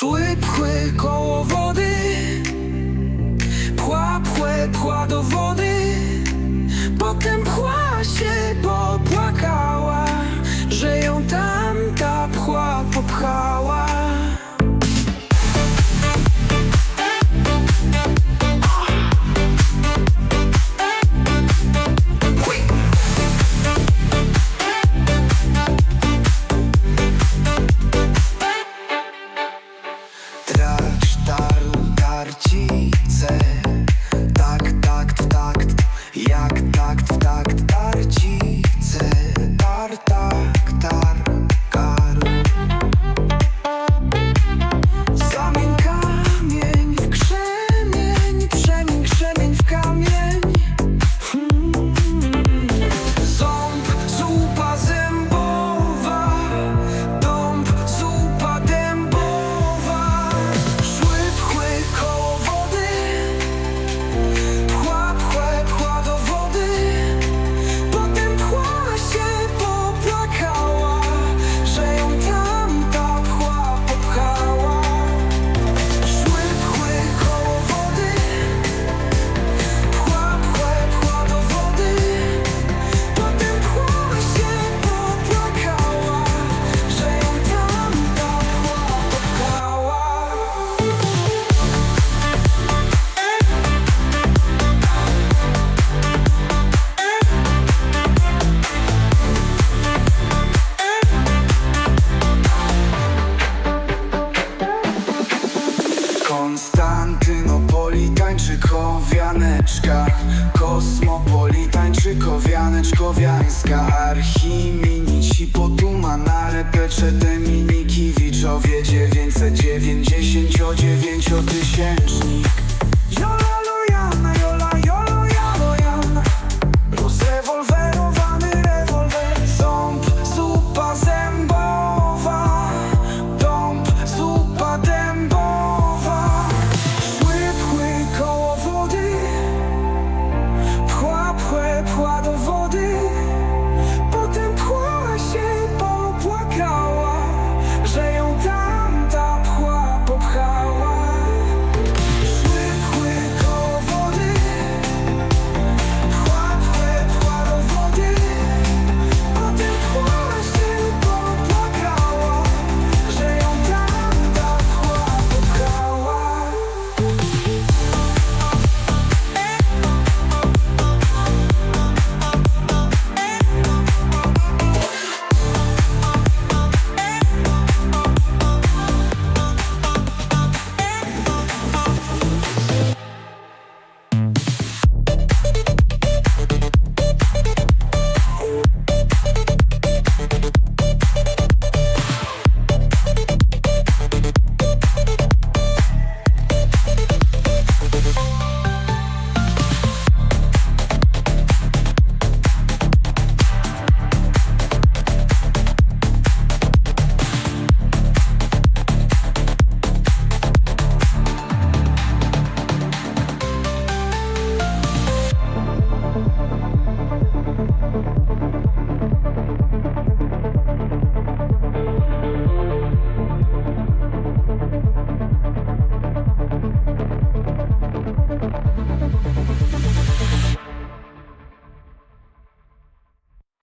Szły pchły koło wody Pła, pchłe, do wody. Janeczka Kosmopolitańczykowianeczkowiańska Archiminici potuma na repecze